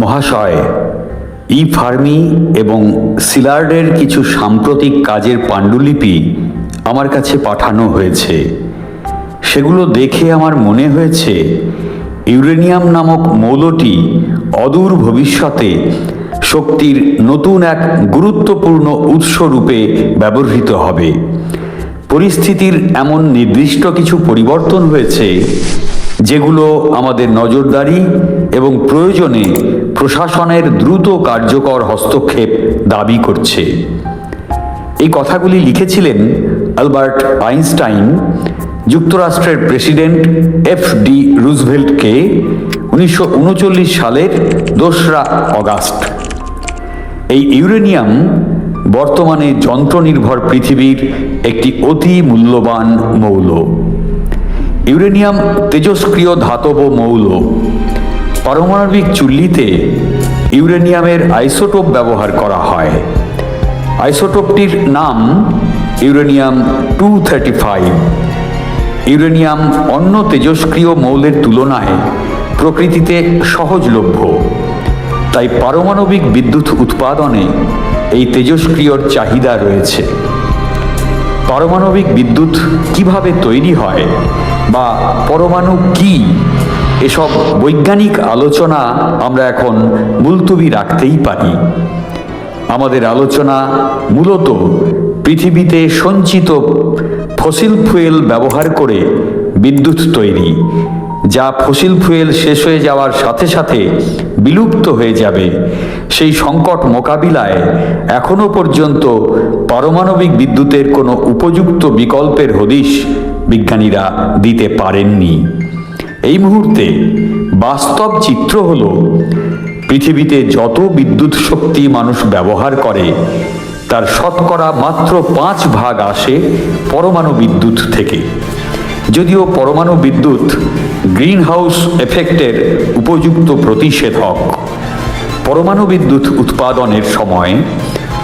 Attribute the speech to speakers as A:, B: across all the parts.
A: মহাশয়, ই ফার্মি এবং সিলার্ডের কিছু সাম্প্রতিক কাজের পাণ্ডুলিপি আমার কাছে পাঠানো হয়েছে। সেগুলো দেখে আমার মনে হয়েছে, ইউরেনিয়াম নামক মৌলটি অদূর ভবিষ্যতে শক্তির নতুন এক গুরুত্বপূর্ণ উৎস রূপে ব্যবহৃত হবে। পরিস্থিতির এমন নির্দিষ্ট কিছু পরিবর্তন হয়েছে যেগুলো আমাদের নজরদারি এবং প্রয়োজনে প্রশাসনের দ্রুত কার্যকর হস্তক্ষেপ দাবি করছে। এই কথাগুলি লিখেছিলেন আলবার্ট আইনস্টাইন, যুক্তরাষ্ট্রের প্রেসিডেন্ট এফ ডি রুজভেল্টকে উনিশশো উনচল্লিশ সালের দোসরা অগাস্ট। এই ইউরেনিয়াম বর্তমানে যন্ত্রনির্ভর পৃথিবীর একটি অতি মূল্যবান মৌল। ইউরেনিয়াম তেজস্ক্রিয় ধাতব মৌল। পারমাণবিক চুল্লিতে ইউরেনিয়ামের আইসোটোপ ব্যবহার করা হয়। আইসোটোপটির নাম uranium two thirty five. Uranium অন্য তেজস্ক্রিয় মৌলের তুলনায় প্রকৃতিতে সহজলভ্য। তাই পারমাণবিক বিদ্যুৎ উৎপাদনে এই তেজস্ক্রিয়র চাহিদা রয়েছে। পারমাণবিক বিদ্যুৎ কীভাবে তৈরি হয় বা পরমাণু কি? এসব বৈজ্ঞানিক আলোচনা আমরা এখন মুলতুবি রাখতেই পারি। আমাদের আলোচনা মূলত পৃথিবীতে সঞ্চিত ফসিল ফুয়েল ব্যবহার করে বিদ্যুৎ তৈরি, যা ফসিল ফুয়েল শেষ হয়ে যাওয়ার সাথে সাথে বিলুপ্ত হয়ে যাবে। সেই সংকট মোকাবিলায় এখনও পর্যন্ত পারমাণবিক বিদ্যুতের কোনো উপযুক্ত বিকল্পের হদিশ বিজ্ঞানীরা দিতে পারেননি। এই মুহূর্তে বাস্তব চিত্র হল, পৃথিবীতে যত বিদ্যুৎ শক্তি মানুষ ব্যবহার করে, তার শতকরা মাত্র পাঁচ ভাগ আসে পরমাণু বিদ্যুৎ থেকে। যদিও পরমাণু বিদ্যুৎ গ্রিন হাউস এফেক্টের উপযুক্ত প্রতিষেধক। পরমাণু বিদ্যুৎ উৎপাদনের সময়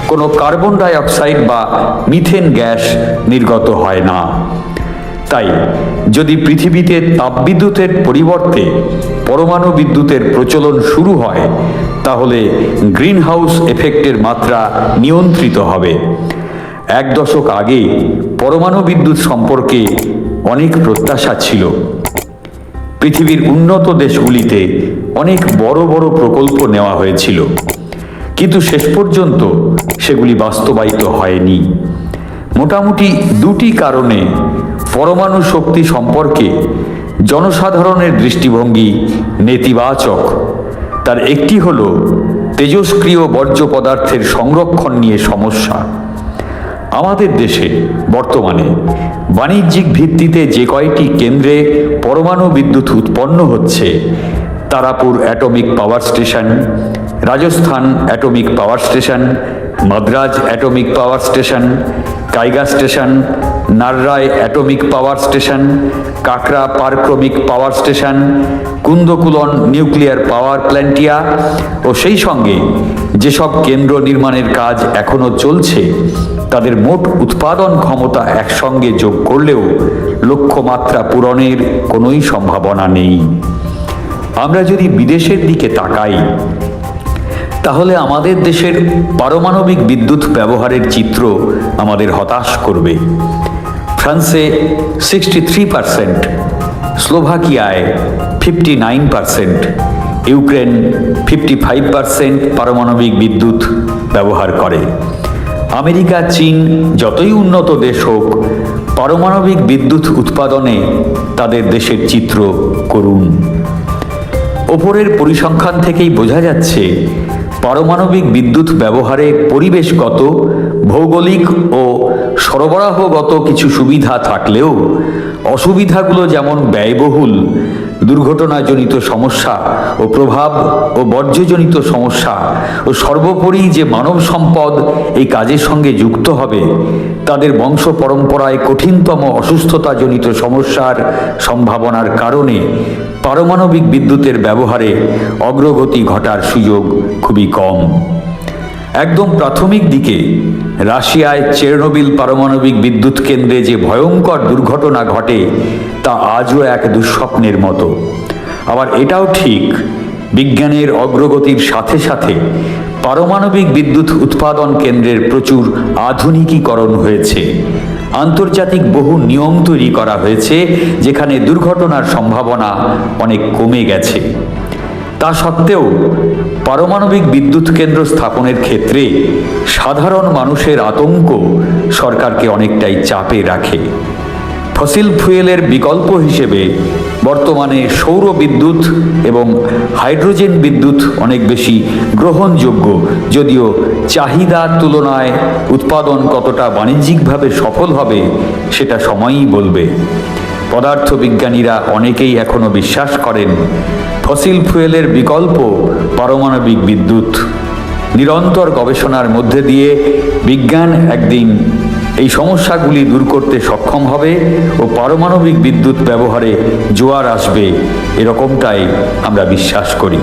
A: কোনো কার্বন ডাই অক্সাইড বা মিথেন গ্যাস নির্গত হয় না। তাই যদি পৃথিবীতে তাপবিদ্যুতের পরিবর্তে পরমাণু বিদ্যুতের প্রচলন শুরু হয়, তাহলে গ্রিন হাউস এফেক্টের মাত্রা নিয়ন্ত্রিত হবে। এক দশক আগে পরমাণু বিদ্যুৎ সম্পর্কে অনেক প্রত্যাশা ছিল। পৃথিবীর উন্নত দেশগুলিতে অনেক বড় বড় প্রকল্প নেওয়া হয়েছিল। কিন্তু শেষ পর্যন্ত সেগুলি বাস্তবায়িত হয়নি। মোটামুটি দুটি কারণে পরমাণু শক্তি সম্পর্কে জনসাধারণের দৃষ্টিভঙ্গি নেতিবাচক। তার একটি হল তেজস্ক্রিয় বর্জ্য পদার্থের সংরক্ষণ নিয়ে সমস্যা। আমাদের দেশে বর্তমানে বাণিজ্যিক ভিত্তিতে যে কয়টি কেন্দ্রে পরমাণু বিদ্যুৎ উৎপন্ন হচ্ছে, Tarapur atomic power station, Rajasthan atomic power station, Madras atomic power station Kaiga station Narora atomic power station Kakrapar পারক্রমিক power station, Kudankulam nuclear power প্ল্যান্টিয়া ও সেই সঙ্গে যেসব কেন্দ্র নির্মাণের কাজ এখনও চলছে, তাদের মোট উৎপাদন ক্ষমতা একসঙ্গে যোগ করলেও লক্ষ্যমাত্রা পূরণের কোনোই সম্ভাবনা নেই। আমরা যদি বিদেশের দিকে তাকাই, তাহলে আমাদের দেশের পারমাণবিক বিদ্যুৎ ব্যবহারের চিত্র আমাদের হতাশ করবে। ফ্রান্সে sixty three percent স্লোভাকিয়ায় fifty nine percent Ukraine fifty five percent পারমাণবিক বিদ্যুৎ ব্যবহার করে। আমেরিকা, চীন যতই উন্নত দেশ হোক, পারমাণবিক বিদ্যুৎ উৎপাদনে তাদের দেশের চিত্র করুন। ওপরের পরিসংখ্যান থেকেই বোঝা যাচ্ছে, পারমাণবিক বিদ্যুৎ ব্যবহারে পরিবেশগত, ভৌগোলিক ও সরবরাহগত কিছু সুবিধা থাকলেও অসুবিধাগুলো যেমন ব্যয়বহুল, দুর্ঘটনাজনিত সমস্যা ও প্রভাব ও বর্জ্যজনিত সমস্যা ও সর্বোপরি যে মানব সম্পদ এই কাজের সঙ্গে যুক্ত হবে, তাদের বংশ পরম্পরায় কঠিনতম অসুস্থতাজনিত সমস্যার সম্ভাবনার কারণে পারমাণবিক বিদ্যুতের ব্যবহারে অগ্রগতি ঘটার সুযোগ খুবই কম। একদম প্রাথমিক দিকে রাশিয়ায় চেরনোবিল পারমাণবিক বিদ্যুৎ কেন্দ্রে যে ভয়ঙ্কর দুর্ঘটনা ঘটে, তা আজও এক দুঃস্বপ্নের মতো। আবার এটাও ঠিক, বিজ্ঞানের অগ্রগতির সাথে সাথে পারমাণবিক বিদ্যুৎ উৎপাদন কেন্দ্রের প্রচুর আধুনিকীকরণ হয়েছে। আন্তর্জাতিক বহু নিয়ম তৈরি করা হয়েছে, যেখানে দুর্ঘটনার সম্ভাবনা অনেক কমে গেছে। তা সত্ত্বেও পারমাণবিক বিদ্যুৎ কেন্দ্র স্থাপনের ক্ষেত্রে সাধারণ মানুষের আতঙ্ক সরকারকে অনেকটাই চাপে রাখে। ফসিল ফুয়েলের বিকল্প হিসেবে বর্তমানে সৌর বিদ্যুৎ এবং হাইড্রোজেন বিদ্যুৎ অনেক বেশি গ্রহণযোগ্য, যদিও চাহিদার তুলনায় উৎপাদন কতটা বাণিজ্যিকভাবে সফল হবে সেটা সময়ই বলবে। পদার্থবিজ্ঞানীরা অনেকেই এখনও বিশ্বাস করেন, ফসিল ফুয়েলের বিকল্প পারমাণবিক বিদ্যুৎ। নিরন্তর গবেষণার মধ্যে দিয়ে বিজ্ঞান একদিন এই সমস্যাগুলি দূর করতে সক্ষম হবে ও পারমাণবিক বিদ্যুৎ ব্যবহারে জোয়ার আসবে, এরকমটাই আমরা বিশ্বাস করি।